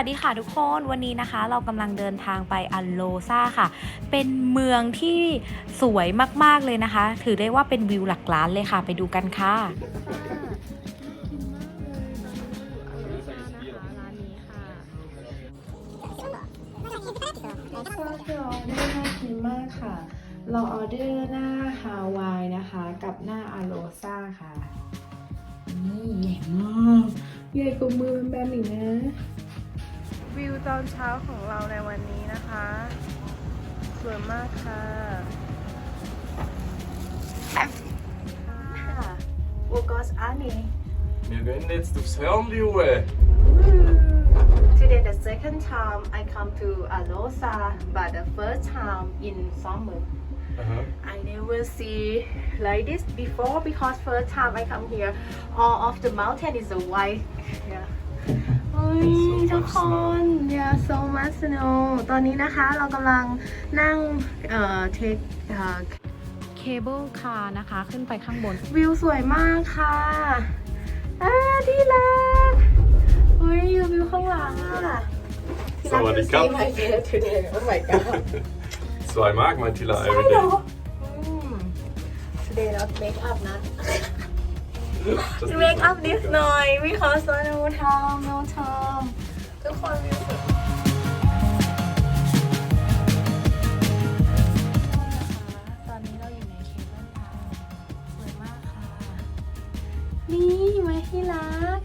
วัสดีค่ะทุกคนวันนี้นะคะ เรากำลังเดินทางไปอัลโลซาค่ะ เป็นเมืองที่สวยมากๆเลยนะคะ ถือได้ว่าเป็นวิวหลักล้านเลยค่ะ ไปดูกันค่ะคือออเดอร์น่ากินมากค่ะ เราออเดอร์หน้าฮาวายนะคะ กับหน้าอาโลซาค่ะนี่ใหญ่มากใหญ่กว่ามือแบมอีกนะ วิวตอนเช้าของเราในวันนี้นะคะ สวยมากค่ะ Wo goes Annie? Wir gehen jetzt aufs Hörnliue. Today the second time I come to Alosa, but the first time in summer. Aha. I never see like this before because first time I come here, all of the mountain is a white. Yeah. โอ้ย So ทุก much คน yeah so much snow ตอนนี้นะคะเรากำลังนั่งเอ่อ take เอ่อเคเบิลคาร์นะคะ ขึ้นไปข้างบน วิวสวยมากค่ะอ่าที่รักเฮ้ยวิวข้างหลังอะสวัสดีครับที่รัก you see my face today oh my god Zwei Mark, mein Tila, ใช่ every เหร day. ออืม today not make up นะ Just จะเมคอัพนิดหน่อย because no time no time ทุกคนมีสุดตอนนี้เราอยู่ในเคเบิลทาวสวยมากค่ะ นี่มที่รัก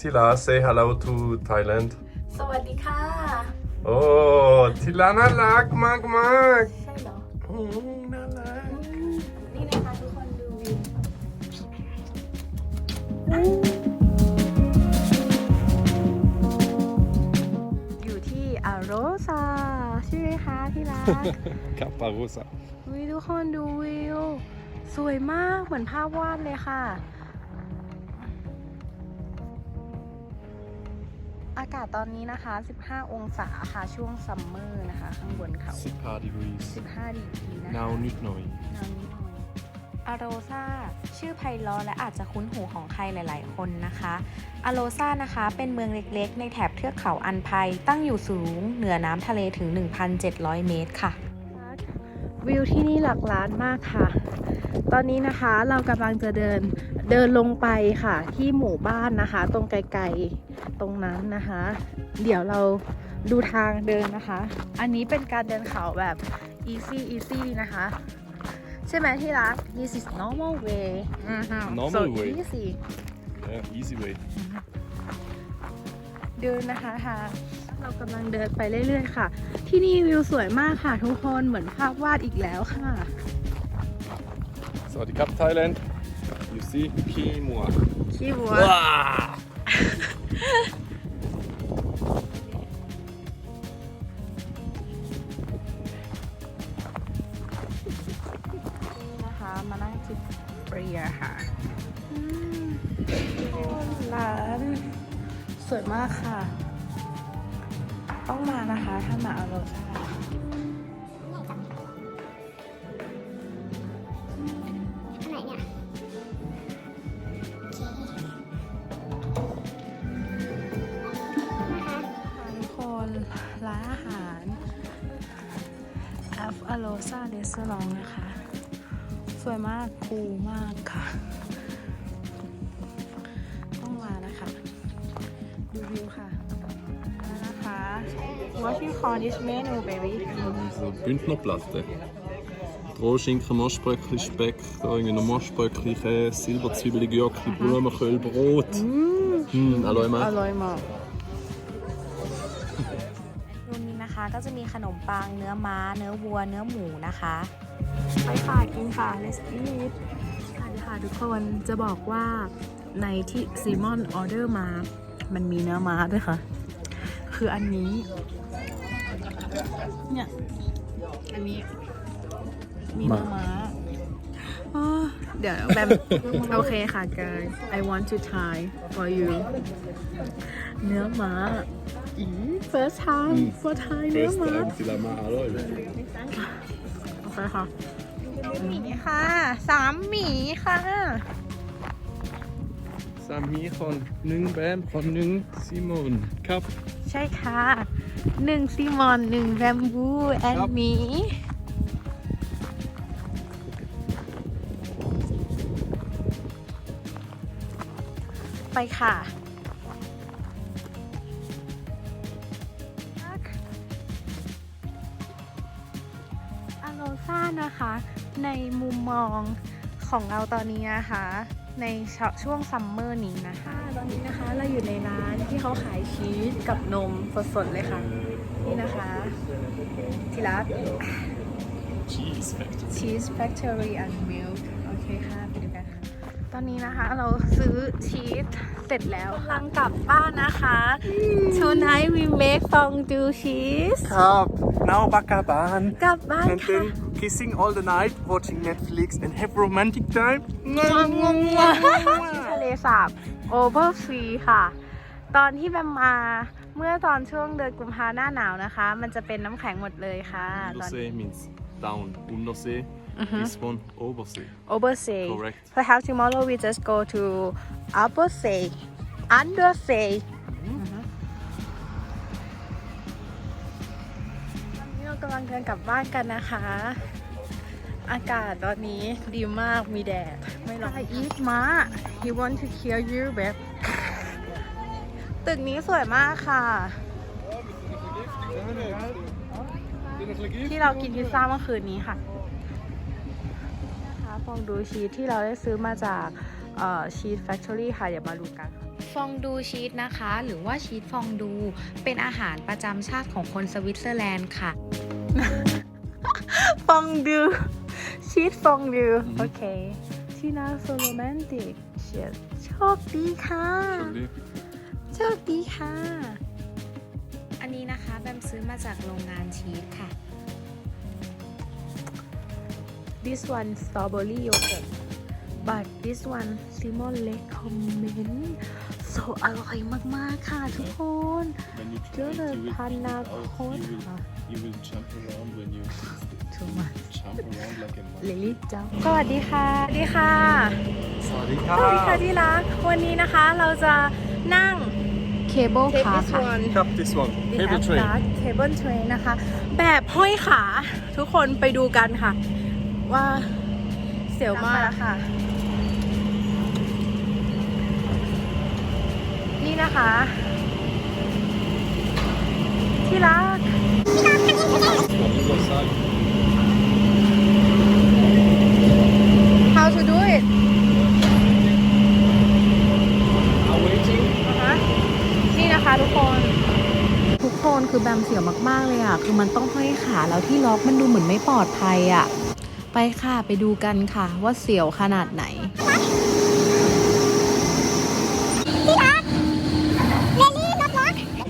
ที่ลา say hello to Thailand สวัสดีค่ะ โอ้ที่ลาน่ารักมากมาก นี่นะคะทุกคนดูวิวอยู่ที่อาโรซาใช่ไหมคะที่รัก Caparosa. วิทุกคนดูวิว สวยมากเหมือนภาพวาดเลยค่ะากาศตอนนี้นะคะ 15 องศาค่ะ ช่วงซัมเมอร์นะคะ ข้างบนเขา10 degrees. 15 ดีกรีนะคะ Now nicht neu. นาวนิดหน่อยอโรซาชื่อไพเราะและอาจจะคุ้นหูของใครหลาย ๆ คนนะคะอโรซานะคะ เป็นเมืองเล็ก ๆ ในแถบเทือกเขาอันไพตั้งอยู่สูงเหนือน้ำทะเลถึง 1,700 เมตรค่ะ วิวที่นี่หลักล้านมากค่ะ ตอนนี้นะคะเรากำลังจะเดินเดินลงไปค่ะ ที่หมู่บ้านนะคะ ตรงไกล ๆ ตรงนั้นนะคะ เดี๋ยวเราดูทางเดินนะคะ อันนี้เป็นการเดินเขาแบบ easy easy นะคะ ใช่ไหมที่รัก this is normal way Normal so way easy Yeah, easy way. เดินนะคะทางเรากำลังเดินไปเรื่อยๆค่ะ ที่นี่วิวสวยมากค่ะทุกคนเหมือนภาพวาดอีกแล้วค่ะ Sawadee Cup, Thailand. You see, Kimua. ขี้วัว นะคะ มานั่งจิบเบียร์ค่ะร้านสวยมากค่ะ ต้องมานะคะ ถ้ามาอาโรซา โรซาเรสอร์นะคะ สวยมากคูลมากค่ะ ต้องมานะคะ ดูวิวค่ะมานะคะ What you call this menu baby So Bündnerplatte. Rohschinken, Moschbröckli, Speck, da irgendwie noch Moschbröckli, Käse, Silberzwiebeli, Gürkli, Blumenkohl, Brot. Mm, Aloy อ ma. ก็จะมีขนมปังเนื้อม้า เนื้อวัว เนื้อหมูนะคะ ไปค่ะกินค่ะ let's eat ค่ะค่ะทุกคนจะบอกว่าในที่ซีมอนออเดอร์มา มันมีเนื้อม้าด้วยค่ะ คืออันนี้ เนี่ย อันนี้ มีเนื้อม้าอ๋อเดี๋ยวแบมโอเคค่ะ guys I want to try for you เนื้อม้าอี first time for Thai เนื้อม้า Tila ma Aloy. โอเคค่ะ หมีค่ะสามหมีค่ะสามีของหนึ่งแบมของหนึ่งซิมอนครับ ใช่ค่ะหนึ่งซีมอนหนึ่งแบมบูแอนครับ หมีไปค่ะ นะคะ ในมุมมองของเราตอนนี้นะคะ ในช่วงซัมเมอร์นี้นะคะ ตอนนี้นะคะเราอยู่ในร้านที่เขาขายชีสกับนมสดๆเลยค่ะ นี่นะคะทีรัก Cheese Factory Cheese Factory and Milk โอเคค่ะ ไปดูกันค่ะ ตอนนี้นะคะเราซื้อชีส เสร็จแล้วกำลังกลับบ้านนะคะ Tonight we make fondue cheese ครับ now Bakaban กลับบ้าน and ค่ะ then kissing all the night watching Netflix and have romantic time ที่ทะเลสาบ Oversea ค่ะ ตอนที่แบมมาเมื่อตอนช่วงเดือนกุมภาหน้าหนาวนะคะ มันจะเป็นน้ำแข็งหมดเลยค่ะ ตอนนี้ Untersee means down Untersee this one Obersee Oversea Correct. perhaps tomorrow we just go to Uppersea Undersea ตอนนี้เรากำลังเดินกลับบ้านกันนะคะ อากาศตอนนี้ดีมากมีแดด ไม่ร้อนอีทมา you want to kill you แบบตึกนี้สวยมากค่ะ ที่เรากินพิซซ่าเมื่อคืนนี้ค่ะนะคะ ฟองดูชีสที่เราได้ซื้อมาจากชีสแฟคทอรี่ค่ะ อย่ามาดูกันค่ะฟองดูชีสนะคะ หรือว่าชีสฟองดูเป็นอาหารประจำชาติของคนสวิตเซอร์แลนด์ค่ะ ฟองดู ชีสฟองดู โอเค ที่น่าโซโรแมนติกเชียโชคดีค่ะ โชคดีค่ะ อันนี้นะคะแบมซื้อมาจากโรงงานชีสค่ะ this one strawberry yogurt but this one Simon recommend so อร่อยมาก ๆ ค่ะทุกคน When you เจอเลยพานาโคต you will, you will jump around when you too much jump around like a monkey ลิลี่จ้าสวัสดีค่ะ สวัสดีค่ะ สวัสดีคสรัวัสดีค่ะบที่รัก วันนี้นะคะเราจะนั่งเคเบิลคาร์ค่ะ ครับ this one We cable have train got cable train นะคะ แบบห้อยขาทุกคนไปดูกันค่ะ ว่าเสียวมากค่ะ นี่นะคะ ที่รัก how to do it นะคะนี่นะคะทุกคนทุกคนคือแบมเสียวมาก ๆ เลยอะ คือมันต้องห้อยขาแล้วที่ล็อกมันดูเหมือนไม่ปลอดภัยอะ ไปค่ะ ไปดูกันค่ะ ว่าเสียวขนาดไหน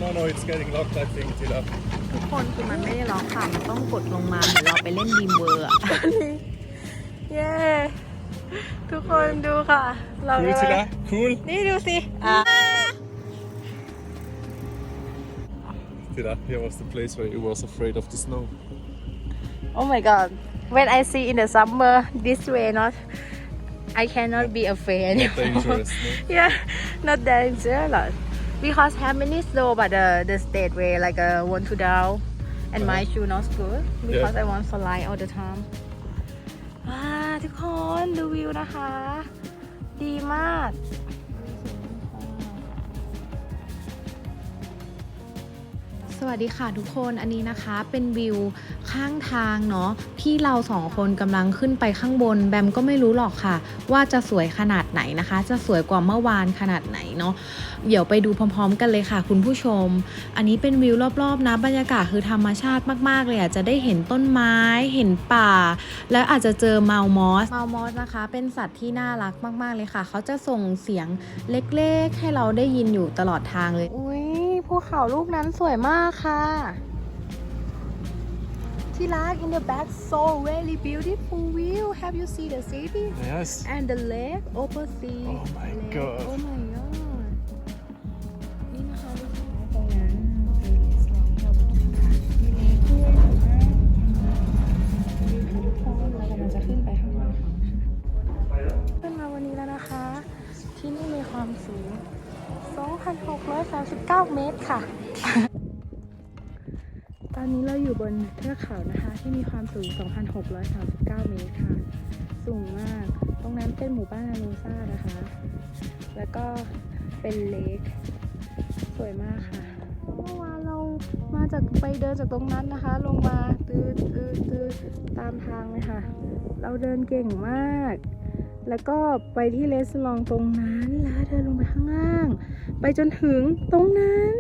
no no it's getting locked I think ที่รักทุกคนคือมันไม่ได้ล็อกค่ะ มันต้องกดลงมาเหมือนเราไปเล่นดีมเวอร์อะเย้ทุกคนดูค่ะ เรา cool ที่รัก cool นี่ดูสิอะที่รัก here was the place where you was afraid of the snow Oh my god when I see in the summer this way not I cannot be afraid not anymore dangerous no? yeah not dangerous because have many snow but the the state way like a want to down and my shoe not good because I want slide all the time ว้าทุกคนดูวิวนะคะ ดีมาก สวัสดีค่ะทุกคนอันนี้นะคะเป็นวิวข้างทางเนาะที่เราสองคนกำลังขึ้นไปข้างบน แบมก็ไม่รู้หรอกค่ะ ว่าจะสวยขนาดไหนนะคะ จะสวยกว่าเมื่อวานขนาดไหนเนาะเดี๋ยวไปดูพร้อม ๆ กันเลยค่ะ คุณผู้ชม อันนี้เป็นวิวรอบๆนะบรรยากาศคือธรรมชาติมากๆเลยอะจะได้เห็นต้นไม้เห็นป่า แล้วอาจจะเจอเมามอสเมามอสนะคะ เป็นสัตว์ที่น่ารักมากๆเลยค่ะ เขาจะส่งเสียงเล็กๆ ให้เราได้ยินอยู่ตลอดทางเลยอุ้ยภู เขาลูกนั้นสวยมากค่ะ ที่รัก in the back so really beautiful view have you seen the city yes and the lake opposite Oh my lake. God. oh my 2,639 เมตรค่ะ ตอนนี้เราอยู่บนเทือกเขานะคะ ที่มีความสูง 2,639 เมตรค่ะ สูงมาก ตรงนั้นเป็นหมู่บ้านอาโรซ่านะคะ แล้วก็เป็นเลคสวยมากค่ะ เมื่อวานเรามาจากไปเดินจากตรงนั้นนะคะ ลงมาตืดตืดตืดตามทางเลยค่ะ เราเดินเก่งมาก แล้วก็ไปที่เลสลองตรงนั้นแล้วเดินลงไปข้างล่าง ไปจนถึงตรงนั้น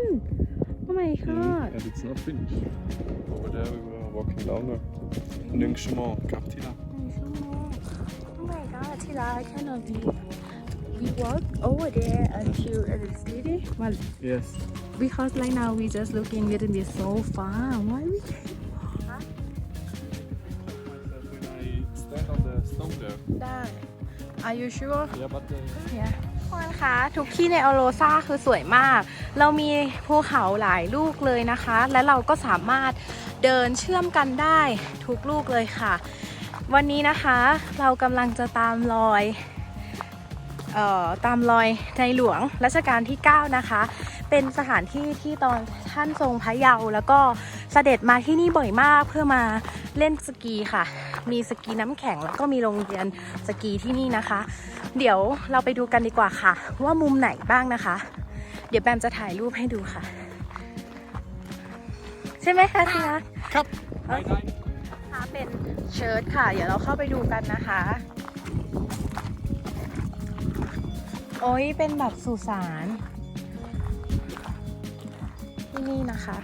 โอ้ my god And it's not finished. Over there we were walking down there. Lynchement, Captila. หนึ่งชั่วโมง Oh my god ที่ร้าน I cannot believe we walk over there until the city well Yes. because right now we just looking little bit so far why we When I stand on the stone there. ได้ Are you sure Yeah, but uh, yeah ทุกคนคะทุกที่ในอโรซาคือสวยมาก เรามีภูเขาหลายลูกเลยนะคะ และเราก็สามารถเดินเชื่อมกันได้ทุกลูกเลยค่ะ วันนี้นะคะเรากำลังจะตามรอยเอ่อตามรอยในหลวงรัชกาลที่ 9 นะคะ เป็นสถานที่ที่ตอนท่านทรงพระเยาว์แล้วก็เสด็จมาที่นี่บ่อยมากเพื่อมาเล่นสกีค่ะ มีสกีน้ำแข็งแล้วก็มีโรงเรียนสกีที่นี่นะคะ เดี๋ยวเราไปดูกันดีกว่าค่ะ ว่ามุมไหนบ้างนะคะ เดี๋ยวแบมจะถ่ายรูปให้ดูค่ะ ใช่ไหมคะทีนะ Cup. Bye bye. คะเป็นเชิ้ตค่ะ เดี๋ยวเราเข้าไปดูกันนะคะ โอ้ยเป็นแบบสุสานที่นี่นะคะ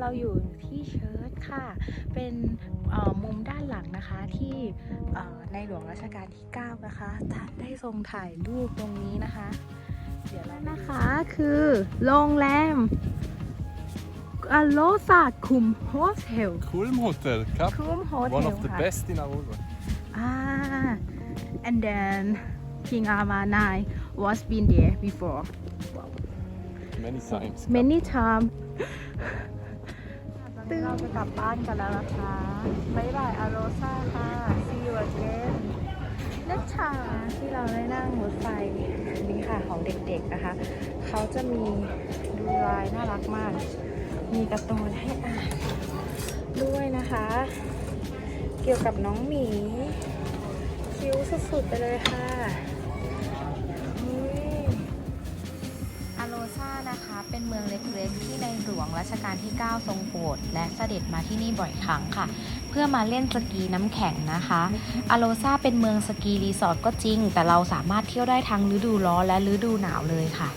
เราอยู่ที่เชิ้ตค่ะ เป็นเอ่อมุมด้านหลังนะคะที่เอ่อในหลวงรัชกาลที่ 9 นะคะท่านได้ทรงถ่ายรูปตรงนี้นะคะ เดี๋ยวเราไปดูนะคะคือโรงแรมอโลซาคุมโฮเทล Kulm Hotel, Cup. คุมโฮเท One ล of the ค่ะ best in Aurora. Ah, and then King Amanai was been there before Many times. many time ตอนนี้เราจะกลับบ้านกันแล้วนะคะบ๊ายบายอโรซ่าค่ะ see you again นัชชาที่เราได้นั่งรถไฟนี้ค่ะของเด็กๆนะคะ เขาจะมีดูลายน่ารักมาก มีการ์ตูนให้อ่านด้วยนะคะ เกี่ยวกับน้องหมี คิ้วสุดๆไปเลยค่ะ นะคะ เป็นเมืองเล็กๆ ที่ในหลวงรัชกาลที่ 9 ทรงโปรดและเสด็จมาที่นี่บ่อยครั้งค่ะ เพื่อมาเล่นสกีน้ำแข็งนะคะอโลซาเป็นเมืองสกีรีสอร์ทก็จริง แต่เราสามารถเที่ยวได้ทั้งฤดูร้อนและฤดูหนาวเลยค่ะ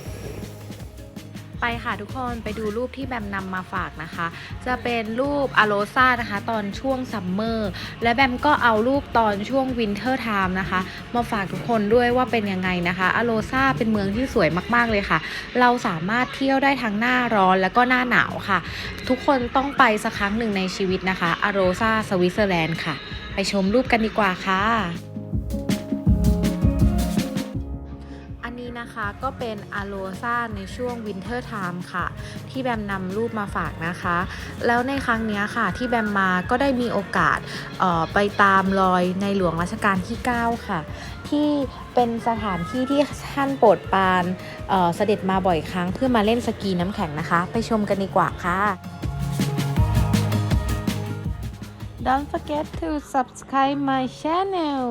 ไปค่ะทุกคนไปดูรูปที่แบมนำมาฝากนะคะ จะเป็นรูปอโลซานะคะ ตอนช่วงซัมเมอร์และแบมก็เอารูปตอนช่วงวินเทอร์ไทม์นะคะ มาฝากทุกคนด้วยว่าเป็นยังไงนะคะอโลซาเป็นเมืองที่สวยมากๆเลยค่ะ เราสามารถเที่ยวได้ทั้งหน้าร้อนแล้วก็หน้าหนาวค่ะ ทุกคนต้องไปสักครั้งหนึ่งในชีวิตนะคะอโรซาสวิตเซอร์แลนด์ค่ะ ไปชมรูปกันดีกว่าค่ะ นะคะก็เป็นอโลซาในช่วงวินเทอร์ไทม์ค่ะ ที่แบมนำรูปมาฝากนะคะ แล้วในครั้งนี้ค่ะที่แบมมาก็ได้มีโอกาสออไปตามรอยในหลวงรัชกาลที่ 9 ค่ะ ที่เป็นสถานที่ที่ท่านโปรดปานเออเสด็จมาบ่อยครั้งเพื่อมาเล่นสกีน้ำแข็งนะคะ ไปชมกันดีกว่าค่ะ Don't forget to subscribe my channel